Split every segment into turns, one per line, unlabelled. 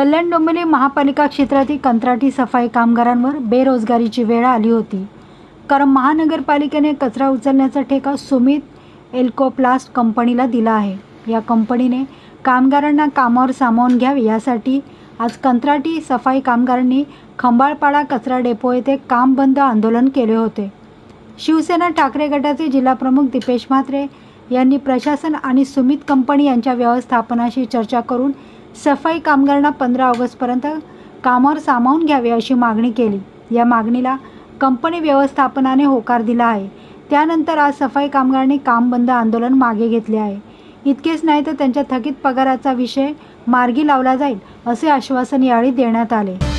कल्याण डोंबिवली महापालिका क्षेत्रातील कंत्राटी सफाई कामगारांवर बेरोजगारीची वेळ आली होती. कारण महानगरपालिकेने कचरा उचलण्याचा ठेका सुमित एल्कोप्लास्ट कंपनीला दिला आहे. या कंपनीने कामगारांना कामावर सामावून घ्यावे यासाठी आज कंत्राटी सफाई कामगारांनी खंबाळपाडा कचरा डेपो येथे काम बंद आंदोलन केले होते. शिवसेना ठाकरे गटाचे जिल्हाप्रमुख दीपेश म्हात्रे यांनी प्रशासन आणि सुमित कंपनी यांच्या व्यवस्थापनाशी चर्चा करून सफाई कामगारांना पंधरा ऑगस्टपर्यंत कामावर सामावून घ्यावे अशी मागणी केली. या मागणीला कंपनी व्यवस्थापनाने होकार दिला आहे. त्यानंतर आज सफाई कामगारांनी काम बंद आंदोलन मागे घेतले आहे. इतकेच नाही तर त्यांच्या थकीत पगाराचा विषय मार्गी लावला जाईल असे आश्वासन यावेळी देण्यात आले.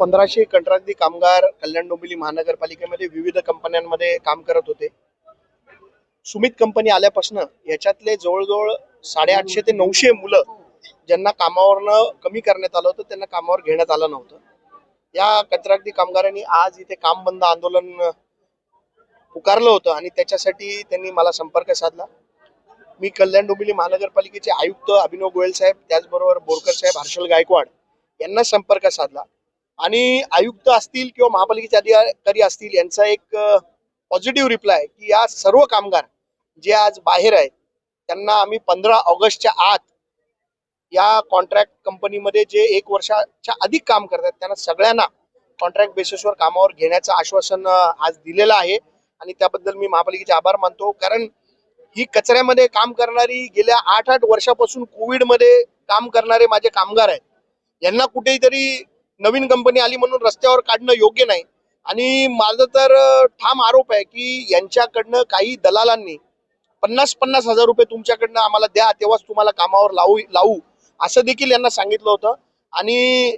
पंधराशे कंत्राटी कामगार कल्याण डोंबिवली महानगरपालिकेमध्ये विविध कंपन्यांमध्ये काम करत होते. सुमित कंपनी आल्यापासून याच्यातले जवळजवळ साडेआठशे ते नऊशे मुलं ज्यांना कामावरनं कमी करण्यात आलं होतं त्यांना कामावर घेण्यात आलं नव्हतं. या कंत्राटी कामगारांनी आज इथे काम बंद आंदोलन पुकारलं होतं आणि त्याच्यासाठी त्यांनी मला संपर्क साधला. मी कल्याण डोंबिवली महानगरपालिकेचे आयुक्त अभिनव गोयल साहेब त्याचबरोबर बोरकर साहेब हर्षल गायकवाड यांना संपर्क साधला. आणि आयुक्त असतील किंवा महापालिकेचे अधिकारी असतील यांचा एक पॉझिटिव्ह रिप्लाय की या सर्व कामगार जे आज बाहेर आहेत त्यांना आम्ही पंधरा ऑगस्टच्या आत या कॉन्ट्रॅक्ट कंपनीमध्ये जे एक वर्षाच्या अधिक काम करतात त्यांना सगळ्यांना कॉन्ट्रॅक्ट बेसिसवर कामावर घेण्याचं आश्वासन आज दिलेलं आहे. आणि त्याबद्दल मी महापालिकेचे आभार मानतो कारण ही कचऱ्यामध्ये काम करणारी गेल्या आठ आठ वर्षापासून कोविडमध्ये काम करणारे माझे कामगार आहेत. यांना कुठेतरी नवीन कंपनी आली म्हणून रस्त्यावर काढणं योग्य नाही. आणि माझं तर ठाम आरोप आहे की यांच्याकडनं काही दलालांनी पन्नास पन्नास हजार रुपये तुमच्याकडनं आम्हाला द्या तेव्हाच तुम्हाला कामावर लावू लावू असं देखील यांना सांगितलं होतं. आणि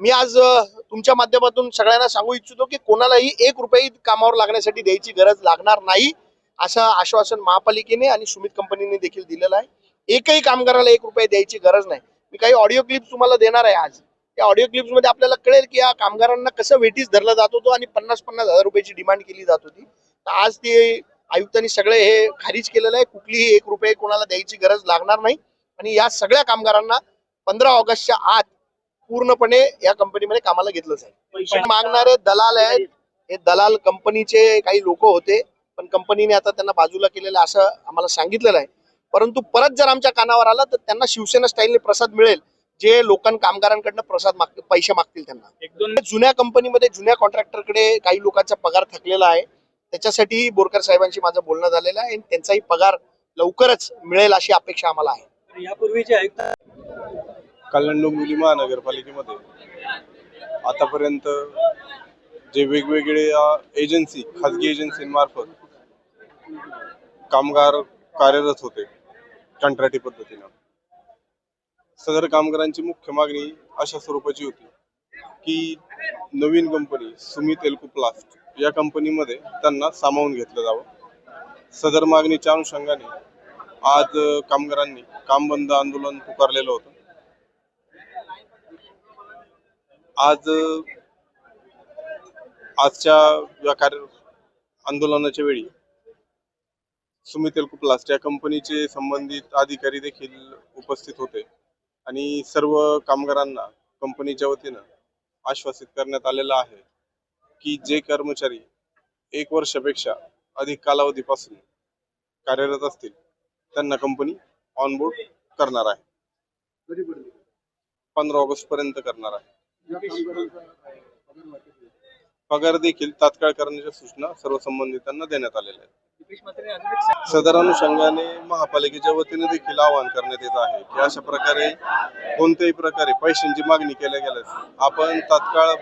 मी आज तुमच्या माध्यमातून सगळ्यांना सांगू इच्छितो की कोणालाही एक रुपये कामावर लागण्यासाठी द्यायची गरज लागणार नाही असं आश्वासन महापालिकेने आणि सुमित कंपनीने देखील दिलेलं आहे. एकही कामगाराला एक रुपये द्यायची गरज नाही. मी काही ऑडिओ क्लिप तुम्हाला देणार आहे आज. त्या ऑडिओ क्लिप्समध्ये आपल्याला कळेल की या कामगारांना कसं वेटीस धरला जात होतो आणि पन्नास पन्नास हजार रुपयाची डिमांड केली जात होती. तर आज ते आयुक्तांनी सगळे हे खारिज केलेलं आहे. कुठलीही एक रुपये कोणाला द्यायची गरज लागणार नाही. आणि या सगळ्या कामगारांना पंधरा ऑगस्टच्या आत पूर्णपणे या कंपनीमध्ये कामाला घेतलं जाईल पैसे मागणारे दलाल आहेत. हे दलाल कंपनीचे काही लोक होते. पण कंपनीने आता त्यांना बाजूला केलेलं असं आम्हाला सांगितलेलं आहे. परंतु परत जर आमच्या कानावर आलं तर त्यांना शिवसेना स्टाईलने प्रसाद मिळेल. जे लोकां कामगारांकडनं प्रसाद मागतील पैसे मागतील त्यांना.
एक दोन
जुन्या कंपनीमध्ये जुन्या कॉन्ट्रॅक्टरकडे काही लोकांचा पगार थकलेला आहे. त्याच्यासाठी बोरकर साहेबांशी माझं बोलणं झालेलं आहे आणि त्यांचाही पगार लवकरच मिळेल अशी अपेक्षा आम्हाला आहे.
यापूर्वीचे आयुक्त
कल्याण डोंबिवली महानगरपालिकेमध्ये. आतापर्यंत जे वेगवेगळे एजन्सी खाजगी एजन्सींमार्फत कामगार कार्यरत होते. कंत्राटी पद्धतीनं. सदर कामगारांची मुख्य मागणी अशा स्वरूपाची होती की नवीन कंपनी सुमित एल्कोप्लास्ट या कंपनीमध्ये त्यांना सामावून घेतलं जावं. सदर मागणीच्या अनुषंगाने आज कामगारांनी काम बंद आंदोलन पुकारलेलं होतं. आज आजच्या या कार्य आंदोलनाच्या वेळी सुमित एल्कोप्लास्ट या कंपनीचे संबंधित अधिकारी देखील उपस्थित होते. आणि सर्व कामगारांना कंपनीच्या वतीनं आश्वासित करण्यात आलेलं आहे की जे कर्मचारी एक वर्षापेक्षा अधिक कालावधीपासून कार्यरत असतील त्यांना कंपनी ऑनबोर्ड करणार आहे. पंधरा ऑगस्ट पर्यंत करणार आहे. पगार देखील तात्काळ करण्याच्या सूचना सर्व संबंधितांना देण्यात आलेल्या आहेत. सदर अनुषंगाने महापालिकेच्या वतीने देखील आवाहन करण्यात येत आहे की अशा प्रकारे कोणत्याही प्रकारे पैशांची मागणी केल्या गेल्यास आपण तात्काळ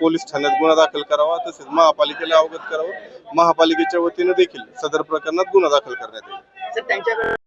पोलीस ठाण्यात गुन्हा दाखल करावा तसेच महापालिकेला अवगत करावं. महापालिकेच्या वतीने देखील सदर प्रकरणात गुन्हा दाखल करण्यात येईल.
सर त्यांच्याकडे